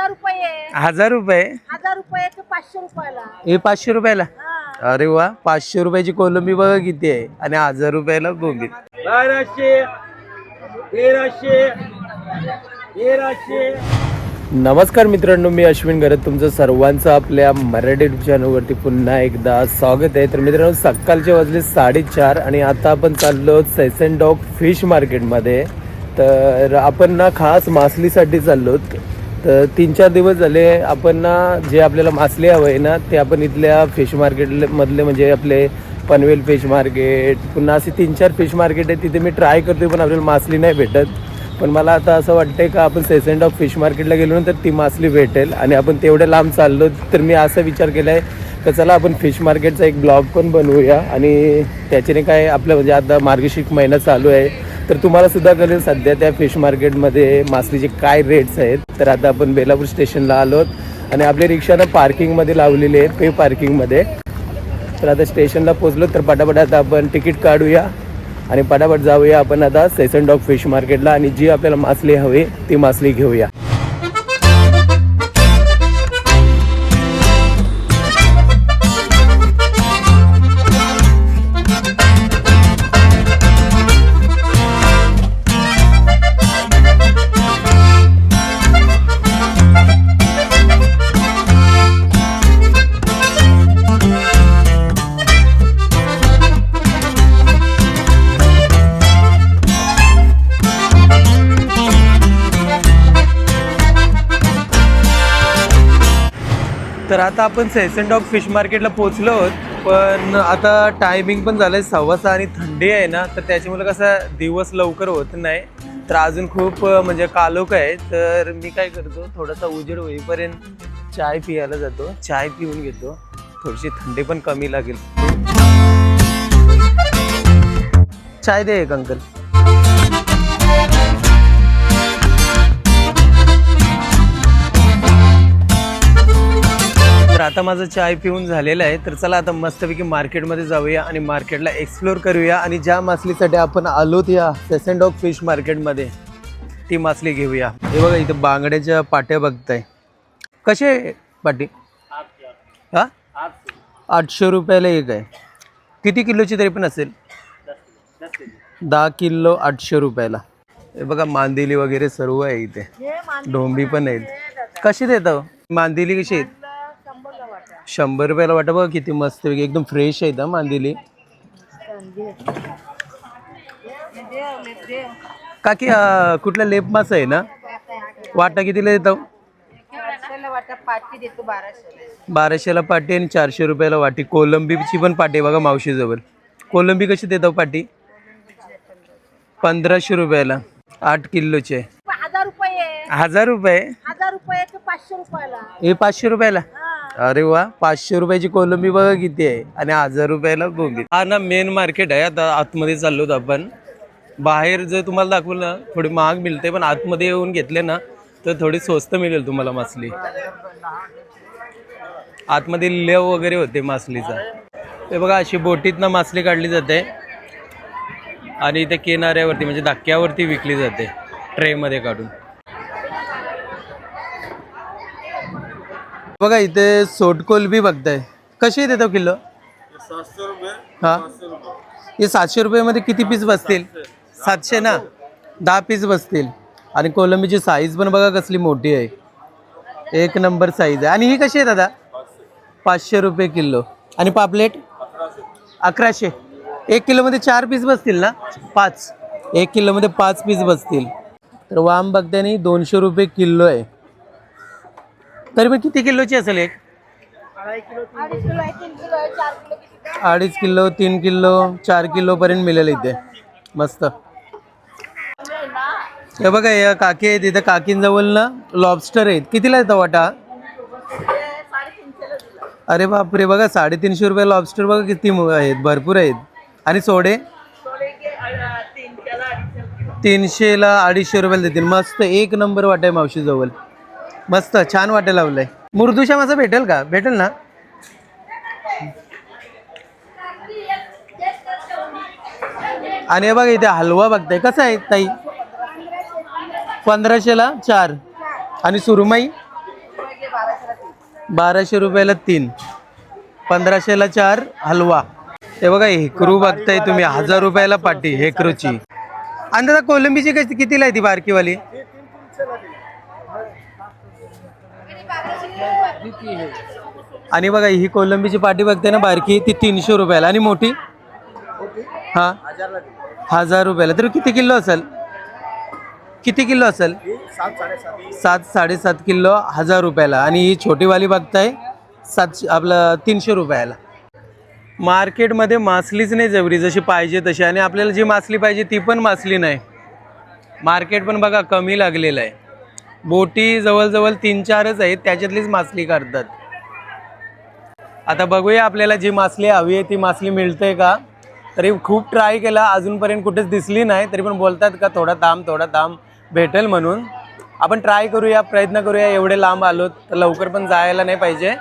हजार रुपये. हजार रुपये? हजार रुपयाचे पाचशे रुपयाला. हे पाचशे रुपयाला? हा. अरे वा पाचशे रुपयाची कोलंबी बघा किती आहे. आणि हजार रुपयाला बोंबील बाराशे तेराशे तेराशे. नमस्कार मित्रांनो मी अश्विन गरज तुमचं सर्वांचं आपल्या मराठी युट्यूब चॅनलवरती पुन्हा एकदा स्वागत आहे. तर मित्रांनो सकाळचे वाजले साडेचार आणि आता आपण चाललो सेसन डॉग फिश मार्केटमध्ये. तर आपण ना खास मासलीसाठी चाललो तर तीन चार दिवस झाले आपण ना जे आपल्याला मासले हवं आहे ना ते आपण इथल्या फिश मार्केटमधले म्हणजे आपले पनवेल फिश मार्केट पुन्हा असे तीन चार फिश मार्केट आहे तिथे मी ट्राय करतोय पण आपल्याला मासली नाही भेटत. पण मला आता असं वाटतंय का आपण सेसेंट ऑफ फिश मार्केटला गेलो ना तर ती मासली भेटेल. आणि आपण तेवढ्या लांब चाललो तर मी असा विचार केला आहे का चला आपण फिश मार्केटचा एक ब्लॉग पण बनवूया. आणि त्याच्याने काय आपलं म्हणजे आता मार्गशीर्ष महिना चालू आहे. तर तुम्हाला सुद्धा कळेल सध्या त्या फिश मार्केटमध्ये मासलीचे काय रेट्स आहेत. तर आता आपण बेलापूर स्टेशनला आलो आणि आपली रिक्षानं पार्किंगमध्ये लावलेली आहे पे पार्किंगमध्ये तर आता स्टेशनला पोचलो तर पटापट आता आपण तिकीट काढूया आणि पटापट जाऊया आपण आता सेसन डॉग फिश मार्केटला आणि जी आपल्याला मासली हवी ती मासली घेऊया. तर आता आपण सेसन डॉग फिश मार्केटला पोहोचलो आहोत. पण आता टायमिंग पण झालंय सव्वा सहा आणि थंडी आहे ना तर त्याच्यामुळे कसं दिवस लवकर होत नाही. तर अजून खूप म्हणजे कालोख आहे. तर मी काय करतो थोडासा उजेड होईपर्यंत चाय पियाला जातो. चाय पिऊन घेतो. थोडीशी थंडी पण कमी लागेल. चाय दे एक अंकल. आता माझं चाय पिऊन झालेलं आहे. तर चला आता मस्तपैकी मार्केटमध्ये जाऊया आणि मार्केटला एक्सप्लोर करूया आणि ज्या मासलीसाठी आपण आलोत या सेसंड ऑफ फिश मार्केटमध्ये ती मासली घेऊया. हे बघा इथं बांगड्याच्या पाट्या बघताय. कसे आहे पाटी? हा? आठशे रुपयाला एक आहे. किती किलोची तरी पण असेल? दहा किलो आठशे रुपयाला. हे बघा मांदिली वगैरे सर्व आहे इथे. हे डोंबी पण आहेत. कशी देतो मांदिली कशी आहेत? शंभर रुपयाला वाटा बघा किती मस्त एकदम फ्रेश आहेत हा मांदिली. काकी अं, कुठला लेप मासा आहे ना? वाटा कितीला देतो? बाराशेला पाटी आणि चारशे रुपयाला वाटी. कोलंबीची पण पाटी आहे बघा मावशीजवळ. कोलंबी कशी देतो पाटी? पंधराशे रुपयाला. आठ किलोचे हजार रुपये. हजार रुपये? हजार रुपयाचे पाचशे रुपयाला. हे पाचशे रुपयाला. अरे वा पाचशे रुपयाची कोलंबी बघा किती आहे. आणि हजार रुपयाला बोंबील हा ना मेन मार्केट आहे. आता आतमध्ये चाललो होतो आपण. बाहेर जर तुम्हाला दाखवलं ना थोडी महाग मिळते पण आतमध्ये येऊन घेतले ना तर थोडी स्वस्त मिळेल तुम्हाला मासली. आतमध्ये लेव वगैरे होते मासलीचा. ते बघा अशी बोटीतनं मासली काढली जाते. आणि इथे किनाऱ्यावरती म्हणजे धक्क्यावरती विकली जाते ट्रेमध्ये काढून. बघा इथे सोटकोलबी बघताय. कशी देतो किलो? हा? हे सातशे रुपयामध्ये किती पीस बसतील? सातशे ना? दहा पीस बसतील. आणि कोलंबीची साईज पण बघा कसली मोठी आहे. एक नंबर साईज आहे. आणि ही कशी आहे दादा? पाचशे रुपये किलो. आणि पापलेट? अकराशे. एक किलोमध्ये चार पीस बसतील ना? पाच. एक किलोमध्ये पाच पीस बसतील. तर वाम बघतानी दोनशे रुपये किलो आहे. तरी पण किती किलोची असेल एक? अडीच किलो तीन किलो चार किलो पर्यंत मिळेल इथे. मस्त. हे बघा या काकी आहेत इथे. काकींजवळ ना लॉबस्टर आहेत. कितीला येतं वाटा? अरे बापरे बघा साडेतीनशे रुपये लॉबस्टर बघा किती आहेत भरपूर आहेत. आणि सोडे? तीनशेला अडीचशे रुपयाला देतील. मस्त एक नंबर वाटाय मावशी जवळ मस्त छान वाटायला लावलंय मुर्दुशा माझं भेटेल का? भेटेल ना? आणि हे बघा इथे हलवा बघताय. कसा आहे ताई? पंधराशेला चार. आणि सुरमई? बाराशे रुपयाला तीन. पंधराशेला चार हलवा. हे बघा हेकरू बघताय तुम्ही. हजार रुपयाला पाटी हेकरूची. आणि दादा कोलंबीची कशी कितीला आहे ती बारकीवाली? आणि बघा ही कोलंबीची पाटी बघते ना बारकी ती तीनशे रुपयाला. आणि मोठी? हा. हजार रुपयाला. तर किती किलो असेल? किती किलो असेल? सात साडेसात. किलो हजार रुपयाला. आणि ही छोटीवाली बघताय सातशे आपलं तीनशे रुपयाला. मार्केटमध्ये मासलीच नाही जवरी जशी पाहिजे तशी. आणि आपल्याला जी मासली पाहिजे ती पण मासली नाही. मार्केट पण बघा कमी लागलेलं आहे. बोटी जवळजवळ तीन चारच आहेत त्याच्यातलीच मासली काढतात. आता बघूया आपल्याला जी मासली हवी आहे ती मासली मिळते का? तरी खूप ट्राय केला अजूनपर्यंत कुठेच दिसली नाही तरी पण बोलतात का थोडा ताम थोडा ताम भेटेल म्हणून. आपण ट्राय करूया प्रयत्न करूया एवढे लांब आलो तर लवकर पण जायला नाही पाहिजे.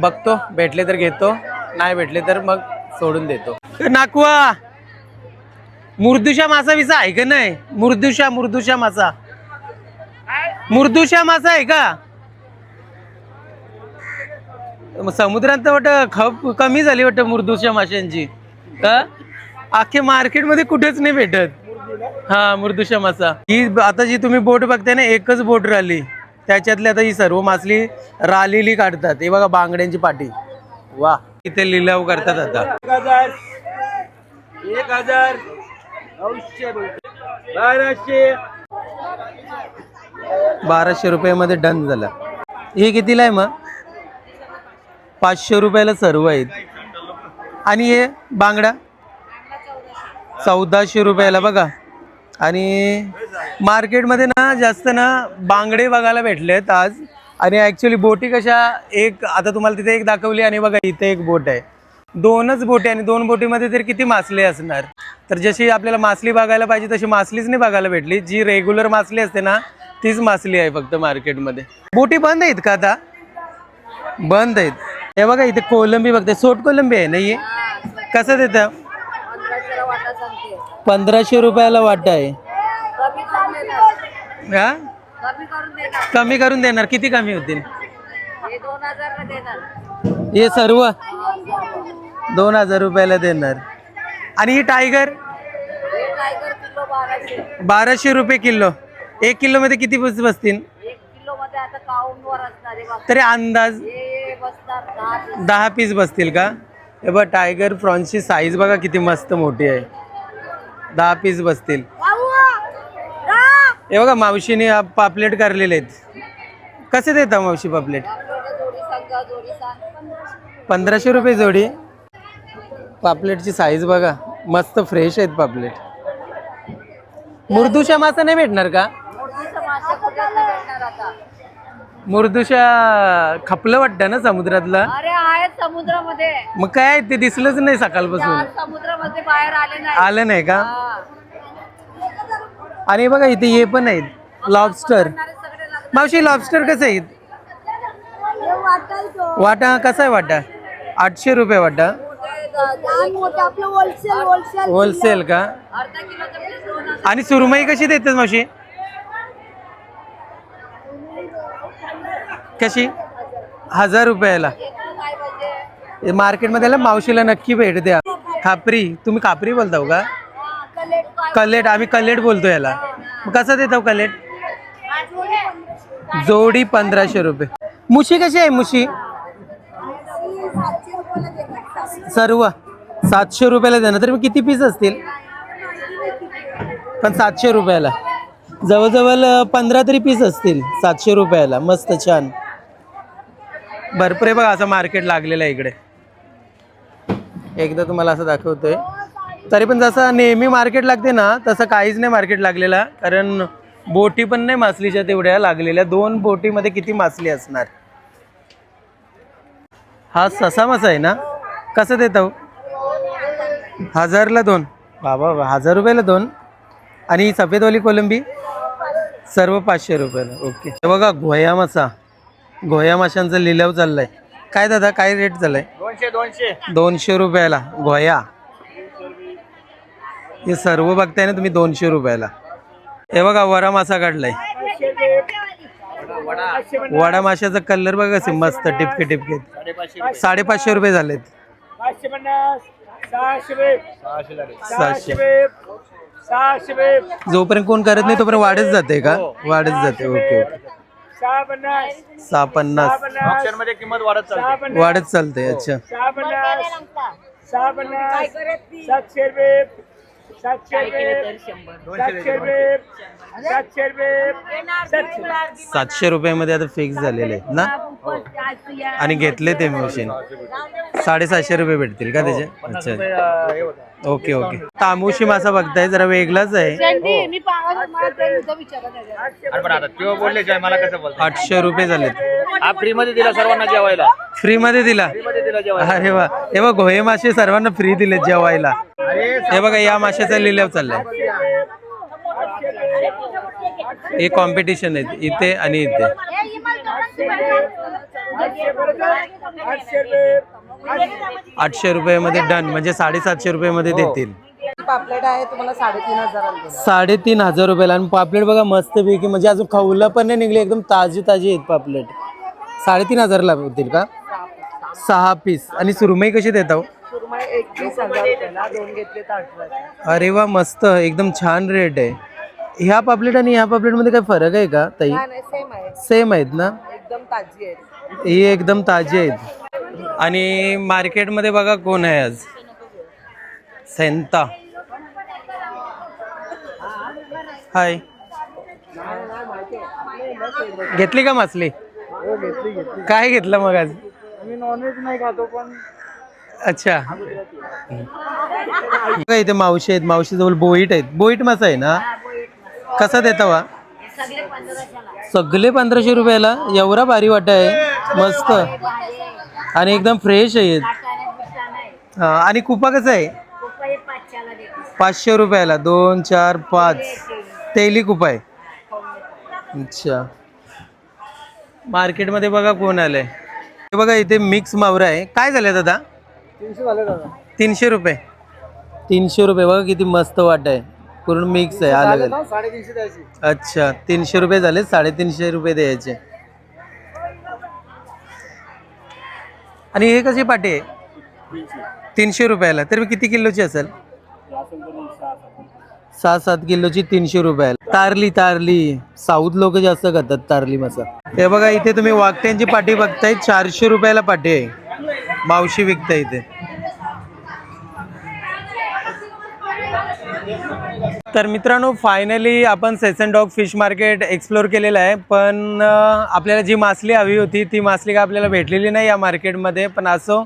बघतो भेटले तर घेतो नाही भेटले तर मग सोडून देतो. नाकवा! मुर्दुशा मासा विसा आहे का नाही? मुर्दुशा मुर्दुशा मासा. मुर्दुशा मासा आहे का? समुद्रात तर वाटतं खप कमी झाली वाटतं मुर्दुशा माशांची का अख्खे मार्केटमध्ये कुठेच नाही भेटत. हा मुर्दुशा मासा ही आता जी तुम्ही बोट बघताय ना एकच बोट राहिली. त्याच्यातली आता ही सर्व मासली रालेली काढतात. हे बघा बांगड्यांची पाठी वा. इथे लिलाव करतात आता. एक हजार. एक हजार. बाराशे. बाराशे रुपयामध्ये डन झाला. हे कितीला आहे मग? पाचशे रुपयाला सर्व आहेत. आणि हे बांगडा? चौदाशे रुपयाला बघा. आणि मार्केटमध्ये ना जास्त ना बांगडे बघायला भेटलेत आज. आणि ॲक्च्युली बोटी कशा एक आता तुम्हाला तिथे एक दाखवली आणि बघा इथे एक बोट आहे. दोनच बोटी आणि दोन बोटीमध्ये तर किती मासले असणार? तर जशी आपल्याला मासली बघायला पाहिजे तशी मासलीच नाही बघायला भेटली. जी रेग्युलर मासली असते ना तीच मासली आहे फक्त मार्केटमध्ये. बोटी बंद आहेत का आता? बंद आहेत. हे बघा इथे कोलंबी बघते. सोट कोलंबी आहे नाही कसं देतं? पंधराशे रुपयाला वाटा आहे. कमी करून देणार हा? कमी करून देणार. किती कमी होतील? हे सर्व? दोन हजार रुपयाला देणार. आणि ही टायगर बाराशे रुपये किलो. एक किती बस बसतील? किलो मध्ये आता काउंट वर असणार आहे बघ. तरी अंदाज? हे बसणार दहा पीस बसतील का? हे बघ टायगर प्रॉन्सची साईज बघा किती मस्त मोठी आहे. दहा पीस बसतील. हे बघा मावशीने पापलेट करलेले आहेत. कसे देता मावशी पापलेट? आपल्याला जोडी सांगा जोडी सांग. पंधराशे रुपये जोडी. पापलेटची साईज बघा. मस्त फ्रेश आहेत पापलेट. मुर्दुशा मासा नाही भेटणार का? मासे कुठे भेटणार आता? मुर्दुशा खपलं वाटतं ना समुद्रातलं? अरे आहेत समुद्रामध्ये. मग काय ते दिसलंच नाही सकाळपासून. समुद्रामध्ये बाहेर आले नाही. आलं नाही का? हा. आणि बघा इथे हे पण आहेत लॉबस्टर करणारे सगळे लागले. मावशी लॉबस्टर कसं आहेत हे वाटायचं. वाटा कसा आहे वाटा? आठशे रुपये वाटा. लहान मोठं आपलं होलसेल होलसेल होलसेल का? अर्धा किलोचं पीस दोन हजार आणि सुरमई कशी देतेस मावशी? कशी? हजार रुपयाला. मार्केटमध्ये आलं मावशीला नक्की भेट द्या. खापरी तुम्ही खापरी बोलताव का? कलेट आम्ही कलेट बोलतो याला. कसं देतो कलेट? जोडी पंधराशे रुपये. मुशी कशी आहे मुशी? सर्व. सातशे रुपयाला देणार. तर मग किती पीस असतील? पण सातशे रुपयाला. जवळजवळ पंधरा तरी पीस असतील सातशे रुपयाला. मस्त छान. भरपूर आहे बघा असं मार्केट लागलेलं आहे इकडे. एकदा तुम्हाला असं दाखवतोय. तरी पण जसं नेहमी मार्केट लागते ना तसं काहीच नाही मार्केट लागलेला. कारण बोटी पण नाही मासलीच्या तेवढ्या लागलेल्या. दोन बोटीमध्ये किती मासली असणार? हा ससा मासा आहे ना? कसं देतो हजारला दोन. बाबा बाबा, हजार रुपयाला दोन. आणि सफेदवाली कोलंबी? सर्व पाचशे रुपयाला. ओके. बघा घोया मासा. घोया माशांचा लिलाव चाललाय. काय दादा काय रेट चाललाय? दोनशे दोनशे. दोनशे रुपयाला. घोया. हे सर्व बघताय ना तुम्ही दोनशे रुपयाला. हे बघा वरा मासा काढलाय. वडा माशाचा कलर बघा कसे मस्त टिपके टिपके. साडेपाचशे रुपये झालेत. सहाशे जोपर्यंत कोण करत नाही तोपर्यंत वाढत जाते का? वाढत जाते. Okay okay. सहा पन्नास ऑप्शनमध्ये किंमत वाढत चालते. वाढत चालते अच्छा. सहा पन्नास सहा पन्नास सातशे रुपये सातशे रुपये. सातशे रुपये. सातशे रुपये. सातशे सातशे रुपयामध्ये आता फिक्स झालेले आहेत ना? आणि घेतले ते मशीन साडेसातशे रुपये. भेटतील का त्याचे? अच्छा. हे ओके ओके. तामोशी मासा बघताय जरा वेगळाच आहे. त्यांनी मी पाहत मला विचारत आहे अरे पण आता तेव्हा बोलले जय मला कसं बोलतो आठशे रुपये झालेत. हा फ्री मध्ये दिला सर्वांना जेवायला. फ्री मध्ये दिला? फ्री मध्ये दिला जेवायला. अरे वा. हे बघ हे मासे सर्वांना फ्री दिले जेवायला. हे बघा या माशाचा लिलाव चाललाय. हे कॉम्पिटिशन आहेत. इथे आणि इथे. आठशे रुपये रुपयामध्ये डन म्हणजे साडेसातशे रुपयामध्ये देतील. पापलेट आहे तुम्हाला साडेतीन हजार साडेतीन हजार रुपयाला. आणि पापलेट बघा मस्त पैकी म्हणजे अजून खाऊला पण नाही निघले एकदम ताजी ताजी आहेत पापलेट. साडेतीन हजारला होतील का? सहा पीस. आणि सुरमई कशी देता हो? सुरमई एकवीस हजार रुपयाला दोन घेतले तर अठरा अरे वा मस्त. एकदम छान रेट आहे. ह्या पापलेट आणि ह्या पापलेटमध्ये काय फरक आहे का ताई? नाही सेम आहे सेम आहेत ना? एकदम ताजी आहे ही एकदम ताजी आहेत. आणि मार्केटमध्ये बघा कोण आहे आज? सेंता. हाय घेतली का मासली? काय घेतलं मग आज? मी नॉनव्हेज नाही खातो पण अच्छा. बघा इथे मावशी आहेत मावशीजवळ बोईट आहेत. बोईट मासा आहे ना? कसा देता वा? सगळे पंधराशे रुपयाला? एवढा भारी वाटा आहे. मस्त. आणि एकदम फ्रेश आहेत. आणि कुपा कसं आहे? पाचशे रुपयाला. दोन चार पाच. तेली कुपा आहे. अच्छा. मार्केटमध्ये बघा कोण आलं हे बघा इथे मिक्स मावरा आहे. काय झालंय दादा? तीनशे रुपये. तीनशे रुपये. बघा किती मस्त वाट आहे. पूर्ण मिक्स आहे. अलग अलग साडेतीनशे द्यायची. अच्छा. तीनशे रुपये झाले साडेतीनशे रुपये द्यायचे. आणि हे कशी पाटी आहे? तीनशे रुपयाला. तर किती किलोची असेल? सहा सात किलोची तीनशे रुपयाला. तारली तारली. साऊथ लोक जास्त खातात तारली मसा. हे बघा इथे तुम्ही वाकट्यांची पाटी बघताय. चारशे रुपयाला पाटी आहे. मावशी विकता इथे. तर मित्रांनो फायनली आपण Sassoon dock fish market explore केलेलं आहे. पण आपल्याला जी मासली हवी होती ती मासली काय आपल्याला भेटलेली नाही या मार्केटमध्ये पण असो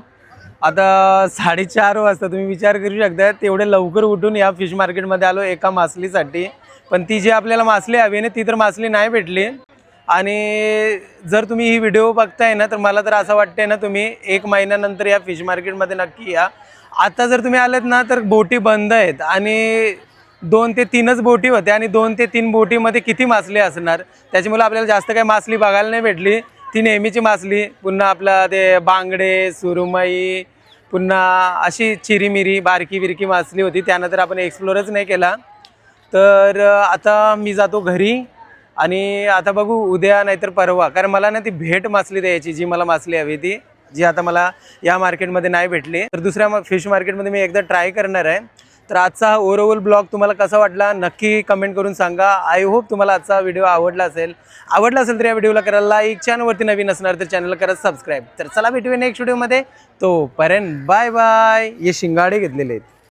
आता साडेचार वाजता तुम्ही विचार करू शकता तेवढे लवकर उठून या फिश मार्केटमध्ये आलो एका मासलीसाठी. पण ती जी आपल्याला मासली हवी ना ती तर मासली नाही भेटली. आणि जर तुम्ही ही व्हिडिओ बघताय ना तर मला तर असं वाटतंय ना तुम्ही एक महिन्यानंतर या फिश मार्केटमध्ये नक्की या. आता जर तुम्ही आलेत ना तर बोटी बंद आहेत. आणि दोन ते तीनच बोटी होत्या आणि दोन ते तीन बोटीमध्ये किती मासली असणार? त्याच्यामुळे आपल्याला जास्त काही मासली बघायला नाही भेटली. ती नेहमीची मासली. पुन्हा आपला ते बांगडे सुरमई पुन्हा अशी चिरीमिरी बारकी बिरकी मासली होती. त्यानंतर आपण एक्सप्लोरच नाही केला. तर आता मी जातो घरी आणि आता बघू उद्या नाहीतर परवा. कारण मला ना ती भेट मासली द्यायची जी मला मासली हवी ती जी आता मला या मार्केटमध्ये नाही भेटली. तर दुसऱ्या फिश मार्केटमध्ये मी एकदा ट्राय करणार आहे. तर आजचा हा ओव्हरऑल ब्लॉग तुम्हाला कसा वाटला नक्की कमेंट करून सांगा. आय होप तुम्हाला आजचा व्हिडिओ आवडला असेल. आवडला असेल तर या व्हिडिओला करा लाईक चॅनलवरती नवीन असणार तर चॅनलला करा सबस्क्राईब तर चला भेटूया नेक्स्ट व्हिडिओमध्ये तोपर्यंत बाय बाय हे शिंगाडे घेतलेले आहेत.